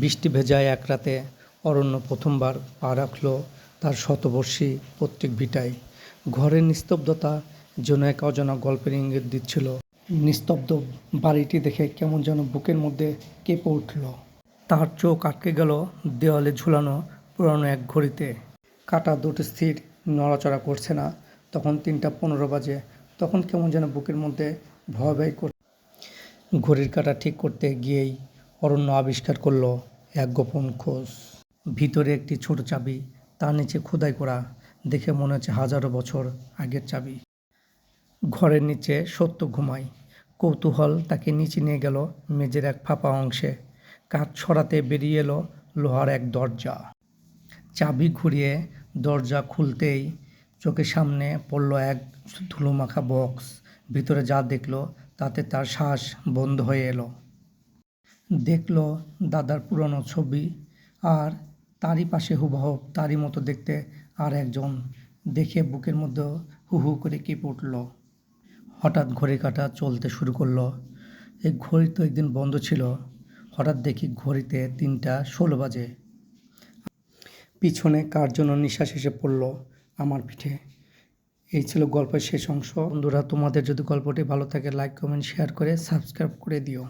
বৃষ্টি ভেজায় এক রাতে অরণ্য প্রথমবার পা রাখল তার শতবর্ষী পৈতৃক ভিটায় ঘরের নিস্তব্ধতা যেন এক অজানা গল্পের ইঙ্গিত দিচ্ছিল। নিস্তব্ধ বাড়িটি দেখে কেমন যেন বুকের মধ্যে কেঁপে উঠল। তার চোখ আটকে গেল দেওয়ালে ঝুলানো পুরানো এক ঘড়িতে। কাটা দুটো স্থির নড়াচড়া করছে না, তখন তিনটা পনেরো বাজে, তখন কেমন যেন বুকের মধ্যে ভয় ভয় ঘড়ির কাটা ঠিক করতে গিয়েই অরণ্য আবিষ্কার করল এক গোপন খোঁজ। ভিতরে একটি ছোট চাবি, তার নিচে খোদাই করা দেখে মনে হচ্ছে হাজারো বছর আগের চাবি। ঘরের নিচে সত্য ঘুমায়। কৌতূহল তাকে নিচে নিয়ে গেল মেঝের এক ফাঁপা অংশে। কাঠ ছড়াতে বেরিয়ে এলো লোহার এক দরজা। চাবি ঘুরিয়ে দরজা খুলতেই চোখের সামনে পড়ল এক ধুলোমাখা বক্স। ভিতরে যা দেখল তাতে তার শ্বাস বন্ধ হয়ে এলো। দেখল দাদার পুরনো ছবি আর তারই পাশে হুবহু তারই মতো দেখতে আর একজন। দেখে বুকের মধ্যে হু হু করে কেঁপে উঠল। হঠাৎ ঘড়ি কাঁটা চলতে শুরু করল। এই ঘড়ি তো একদিন বন্ধ ছিল। হঠাৎ দেখি ঘড়িতে তিনটা ষোলো বাজে। পিছনে কার জন্য নিঃশ্বাস এসে পড়ল আমার পিঠে। এই ছিল গল্পের শেষ অংশ। বন্ধুরা, তোমাদের যদি গল্পটি ভালো থাকে লাইক কমেন্ট শেয়ার করে সাবস্ক্রাইব করে দিও।